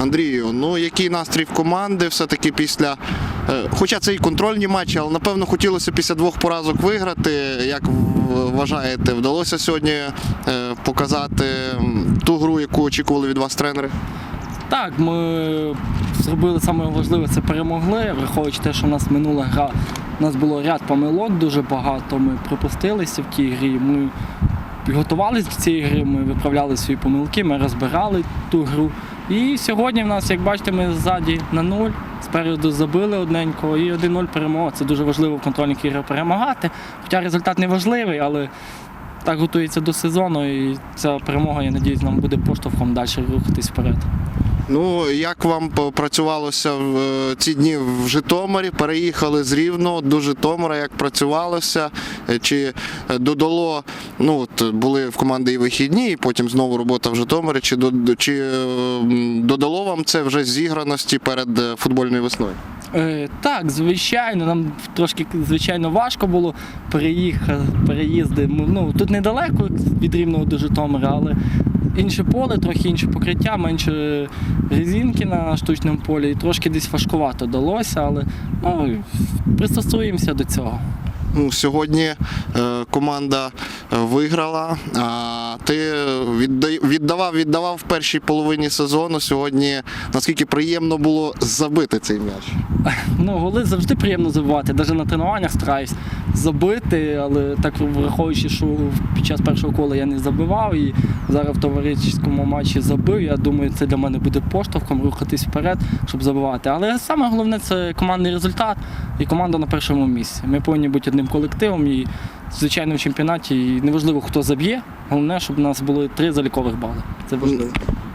Андрію, ну який настрій в команди все-таки після. е, Хоча це і контрольні матчі, але напевно хотілося після двох поразок виграти. Як вважаєте, вдалося сьогодні е, показати ту гру, яку очікували від вас тренери? Так, ми зробили саме важливе, це перемогли, враховуючи те, що в нас минула гра, у нас було ряд помилок дуже багато. Ми припустилися в тій грі. Ми підготувалися до цієї гри, ми виправляли свої помилки, ми розбирали ту гру. І сьогодні в нас, як бачите, ми ззаді на нуль, спереду забили одненько і 1-0 перемога. Це дуже важливо в контрольних іграх перемагати. Хоча результат не важливий, але так готується до сезону, і ця перемога, я надіюсь, нам буде поштовхом далі рухатись вперед. Ну, як вам працювалося в е, ці дні в Житомирі? Переїхали з Рівного до Житомира, як працювалося? Е, Чи е, додало, ну от були в команди і вихідні, і потім знову робота в Житомирі, чи, чи е, додало вам це вже зіграності перед е, футбольною весною? Е, так, звичайно, нам трошки звичайно важко було переїхати, переїзди. Ну, тут недалеко від Рівного до Житомира, але інше поле, трохи інше покриття, менше резинки на штучному полі, і трошки десь важкувато далося, але ну, пристосуємося до цього. Ну, сьогодні е, команда е, виграла, а ти віддавав, віддавав в першій половині сезону. Сьогодні наскільки приємно було забити цей м'яч. Ну, голи завжди приємно забивати. Навіть на тренуваннях стараюсь забити, але так враховуючи, що під час першого кола я не забивав і зараз в товариському матчі забив. Я думаю, це для мене буде поштовхом рухатись вперед, щоб забивати. Але саме головне це командний результат і команда на першому місці. Ми повинні бути одним колективом і звичайно в чемпіонаті і неважливо, хто заб'є. Головне, щоб у нас було три залікових бали. Це важливо.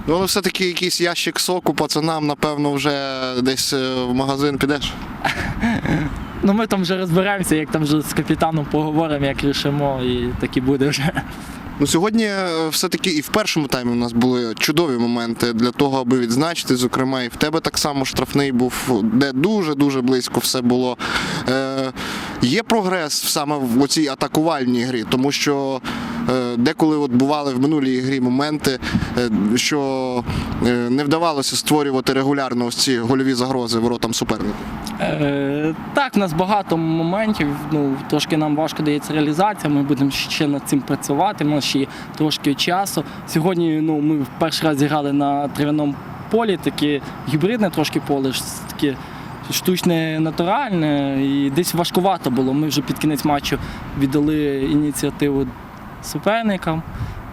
Ну, але все-таки якийсь ящик соку пацанам, напевно, вже десь е, в магазин підеш. Ну ми там вже розберемося, як там вже з капітаном поговоримо, як рішимо, і так і буде вже. Ну, сьогодні е, все-таки і в першому таймі у нас були чудові моменти для того, аби відзначити. Зокрема, і в тебе так само штрафний був, де дуже-дуже близько все було. Е, є прогрес саме в оцій атакувальній грі, тому що деколи от бували в минулій грі моменти, е, що е, не вдавалося створювати регулярно ось ці гольові загрози воротам суперників. Е, так, у нас багато моментів. Ну, трошки нам важко дається реалізація. Ми будемо ще над цим працювати. У нас ще є трошки часу. Сьогодні ну, ми в перший раз зіграли на трав'яному полі, таке гібридне трошки поле, таке штучне натуральне. І десь важкувато було. Ми вже під кінець матчу віддали ініціативу суперникам.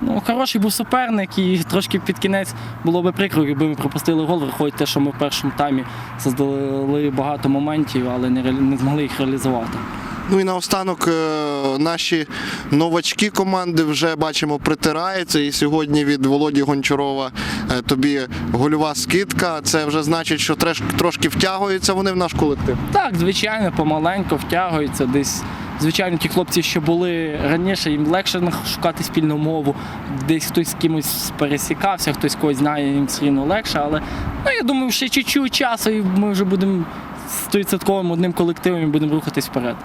Ну, хороший був суперник, і трошки під кінець було би прикро, якби ми пропустили гол, виходить те, що ми в першому таймі создали багато моментів, але не, реалі- не змогли їх реалізувати. Ну і наостанок е, наші новачки команди вже бачимо притираються. І сьогодні від Володі Гончарова е, тобі гольова скидка. Це вже значить, що трошки втягуються вони в наш колектив. Так, звичайно, помаленько втягуються десь. Звичайно, ті хлопці, що були раніше, їм легше шукати спільну мову. Десь хтось з кимось пересікався, хтось когось знає, їм все рівно легше. Але ну, я думаю, ще чуть-чуть часу, і ми вже будемо стовідсотковим одним колективом і будемо рухатись вперед.